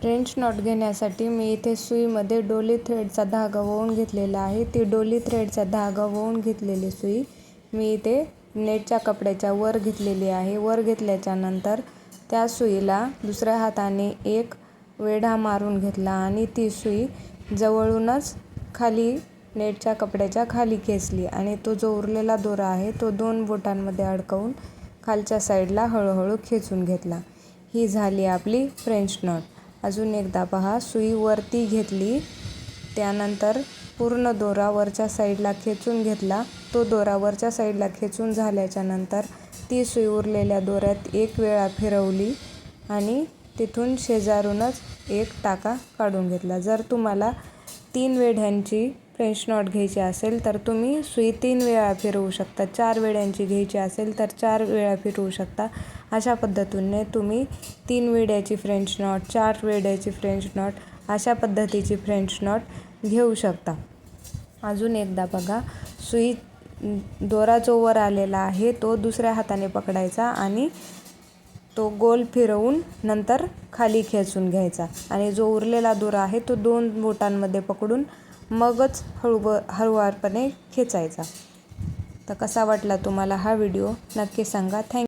French not घेण्यासाठी मी इथे सुईमध्ये डोली थ्रेडचा धागा ओवून घेतलेला आहे. ती डोली थ्रेडचा धागा ओवून घेतलेली सुई मी इथे नेटच्या कपड्याच्या वर घेतलेली आहे. वर घेतल्याच्या नंतर त्या सुईला दुसऱ्या हाताने एक वेढा मारून घेतला आणि ती सुई जवळूनच खाली नेटच्या कपड्याच्या खाली खेचली आणि तो जो उरलेला दोरा आहे तो दोन बोटांमध्ये अडकवून खालच्या साईडला हळूहळू खेचून घेतला. ही झाली आपली फ्रेंच नॉट. अजून एकदा पहा. सुई वरती घेतली. त्यानंतर पूर्ण दोरा वरच्या साईडला खेचून घेतला. तो दोरा वरच्या साईडला खेचून झाल्याच्यानंतर ती सुई उरलेल्या दोऱ्यात एक वेळा फिरवली आणि तिथून शेजारूनच एक टाका काढून घेतला. जर तुम्हाला तीन वेढ्यांची फ्रेंच नॉट घ्यायची असेल तर तुम्ही सुई तीन वेळा फिरवू शकता. चार वेड्यांची घ्यायची असेल तर चार वेळा फिरवू शकता. अशा पद्धतीने तुम्ही तीन वेड्याची फ्रेंच नॉट चार वेड्याची फ्रेंच नॉट अशा पद्धतीची फ्रेंच नॉट घेऊ शकता. अजून एकदा बघा सुई दोरा जो वर आलेला आहे तो दुसऱ्या हाताने पकडायचा आणि तो गोल फिरवून नंतर खाली खेचून घ्यायचा. आणि जो उरलेला दोरा आहे तो दोन बोटांमध्ये पकडून मगच हळूब हळुवारपणे खेचायचा. तर कसा वाटला तुम्हाला हा व्हिडिओ? नक्की सांगा. थँक